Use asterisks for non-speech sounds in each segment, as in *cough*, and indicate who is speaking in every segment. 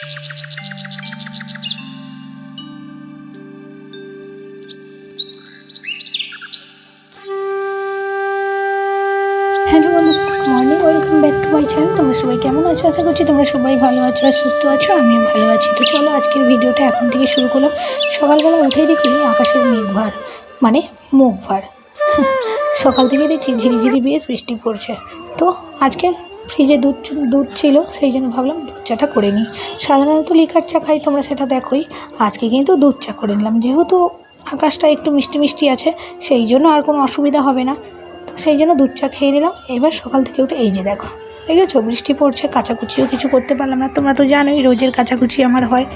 Speaker 1: Hello বন্ধুরা good morning welcome back to my channel তোমরা সবাই কেমন আছো? আশা করছি তোমরা সবাই ভালো আছো আর সুস্থ আছো। আমিও ভালো আছি। তো চলো আজকের ভিডিওটা এখন থেকে শুরু করলাম। সকালবেলা উঠেই দেখি আকাশের মেঘ ভার মানে মুখ ভার *laughs* সকাল থেকে দেখছি ঝিরিঝিরি বেশ বৃষ্টি পড়ছে। তো আজকে ফ্রিজে দুধ দুধ ছিল, সেই জন্য ভাবলাম দুধ চাটা করে নিই। সাধারণত লিকার চা খাই, তোমরা সেটা দেখোই। আজকে কিন্তু দুধ চা করে নিলাম। যেহেতু আকাশটা একটু মিষ্টি মিষ্টি আছে, সেই জন্য আর কোনো অসুবিধা হবে না। তো সেই জন্য দুধ চা খেয়ে নিলাম। এবার সকাল থেকে উঠে এই যে দেখো। দেখেছ? বৃষ্টি পড়ছে, কাচাকুচিও কিছু করতে পারলাম না। তোমরা তো জানোই রোজের কাচাকুচি আমার হয়।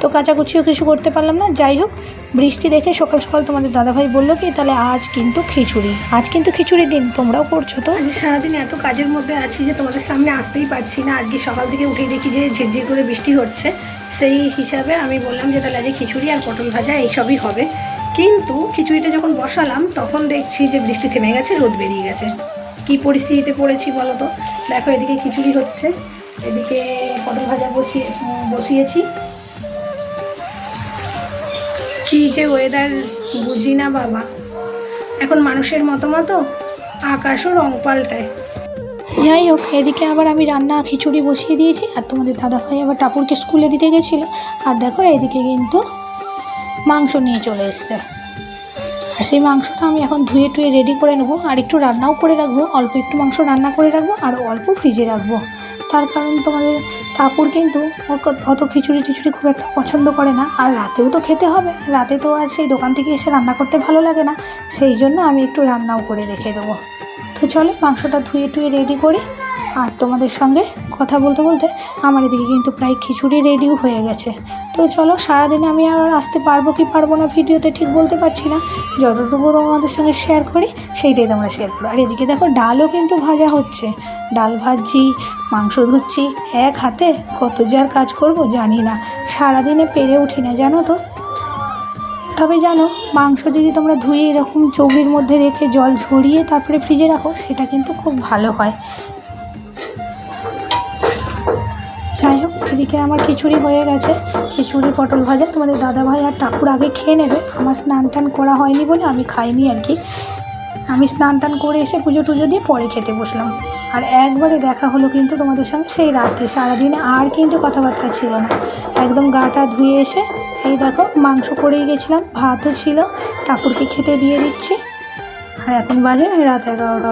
Speaker 1: তো কাচাকুচিও কিছু করতে পারলাম না। যাই হোক, বৃষ্টি দেখে সকাল সকাল তোমাদের দাদাভাই বলল কি, তাহলে আজ কিন্তু খিচুড়ি। আজ কিন্তু খিচুড়ির দিন, তোমরাও করছ তো? আজ সারাদিন এত কাজের মধ্যে আছি যে তোমাদের সামনে আসতেই পারছি না। আজকে সকাল থেকে উঠেই দেখি যে ঝিরঝির করে বৃষ্টি হচ্ছে। সেই হিসাবে আমি বললাম যে তাহলে আজকে খিচুড়ি আর পটল ভাজা এইসবই হবে। কিন্তু খিচুড়িটা যখন বসালাম, তখন দেখছি যে বৃষ্টি থেমে গেছে, রোদ বেরিয়ে গেছে। কি পরিস্থিতিতে পড়েছি বলো তো? দেখো, এদিকে খিচুড়ি হচ্ছে। এদিকে পটল ভাজা বসিয়ে বসিয়েছি। কি যে ওয়েদার বুঝি না বাবা। এখন মানুষের মতো মতো আকাশও রং পাল্টায়। যাই হোক, এদিকে আবার আমি রান্না খিচুড়ি বসিয়ে দিয়েছি, আর তোমাদের দাদাভাই আবার টাপুরকে স্কুলে দিতে গেছিল। আর দেখো, এদিকে কিন্তু মাংস নিয়ে চলে এসছে। আর সেই মাংসটা আমি এখন ধুয়ে টুয়ে রেডি করে নেব। আর একটু রান্নাও করে রাখব। অল্প একটু মাংস রান্না করে রাখব আর অল্প ফ্রিজে রাখব। তার কারণ তোমাদের ঠাকুর কিন্তু অত খিচুড়ি টিচুড়ি খুব একটা পছন্দ করে না। আর রাতেও তো খেতে হবে। রাতে তো আর সেই দোকান থেকে এসে রান্না করতে ভালো লাগে না। সেই জন্য আমি একটু রান্নাও করে রেখে দেবো। তো চলো মাংসটা ধুয়ে টুয়ে রেডি করি। আর তোমাদের সঙ্গে কথা বলতে বলতে আমার এদিকে কিন্তু প্রায় খিচুড়ি রেডিও হয়ে গেছে। তো চলো, সারাদিনে আমি আর আসতে পারব কি পারব না ভিডিওতে ঠিক বলতে পারছি না। যতটুকু তোমাদের সঙ্গে শেয়ার করি, সেইটাই তোমরা শেয়ার করো। আর এদিকে দেখো, ডালও কিন্তু ভাজা হচ্ছে। ডাল ভাজছি, মাংস ধুচ্ছি, এক হাতে কত যার কাজ করব জানি না। সারাদিনে পেরে উঠি না, জানো তো? তবে জানো, মাংস যদি তোমরা ধুয়ে এরকম চৌকির মধ্যে রেখে জল ঝরিয়ে তারপরে ফ্রিজে রাখো, সেটা কিন্তু খুব ভালো হয়। এদিকে আমার খিচুড়ি হয়ে গেছে। খিচুড়ি, পটল ভাজা। তোমাদের দাদা ভাই আর ঠাকুর আগে খেয়ে নেবে। আমার স্নান টান করা হয়নি বলে আমি খাইনি আর কি। আমি স্নান টান করে এসে পুজো টুজো দিয়ে পরে খেতে বসলাম। আর একবারে দেখা হলো কিন্তু তোমাদের সঙ্গে সেই রাতে সারাদিনে আর কিন্তু কথাবার্তা ছিল না। একদম গাটা ধুয়ে এসে এই দেখো মাংস করেই গেছিলাম। ভাতও ছিল। ঠাকুরকে খেতে দিয়ে দিচ্ছি। আর এখন বাজে রাত এগারোটা।